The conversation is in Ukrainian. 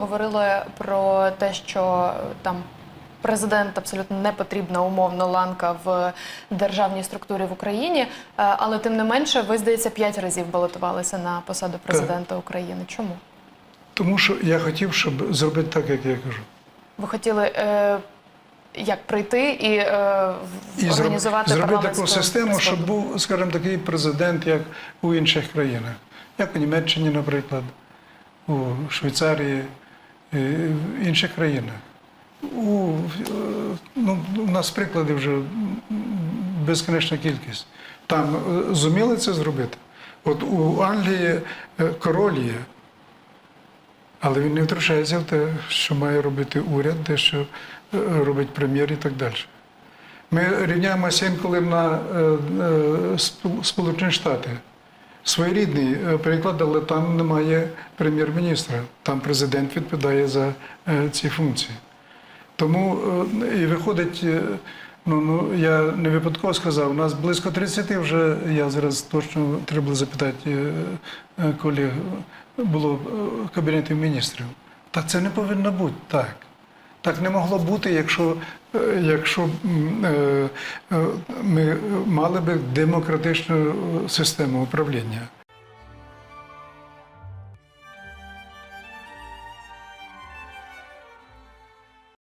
Говорили про те, що там президент абсолютно не потрібна умовно ланка в державній структурі в Україні, Е, але тим не менше, ви здається п'ять разів балотувалися на посаду президента України. Чому? Тому що я хотів, щоб зробити так, як я кажу. ви хотіли е, як прийти і, е, І зроб- організувати зробити таку систему, щоб був, скажімо, такий президент, як у інших країнах, як у Німеччині, наприклад, у Швейцарії, в інших країнах. У, е, ну, у нас прикладів вже безконечна кількість. Там е, зуміли це зробити. От у Англії е, король є, але він не втручається в те, що має робити уряд, те, що е, робить прем'єр і так далі. Ми рівняємося інколи на е, е, Сполучені Штати. Своєрідний е, приклад, але там немає прем'єр-міністра. Там президент відповідає за е, ці функції. Тому е, і виходить, ну, ну я не випадково сказав, у нас близько 30 вже, я зараз точно треба запитати колег, було кабінетів міністрів. Та це не повинно бути так. Так не могло бути, якщо, е, якщо е, е, ми мали би демократичну систему управління.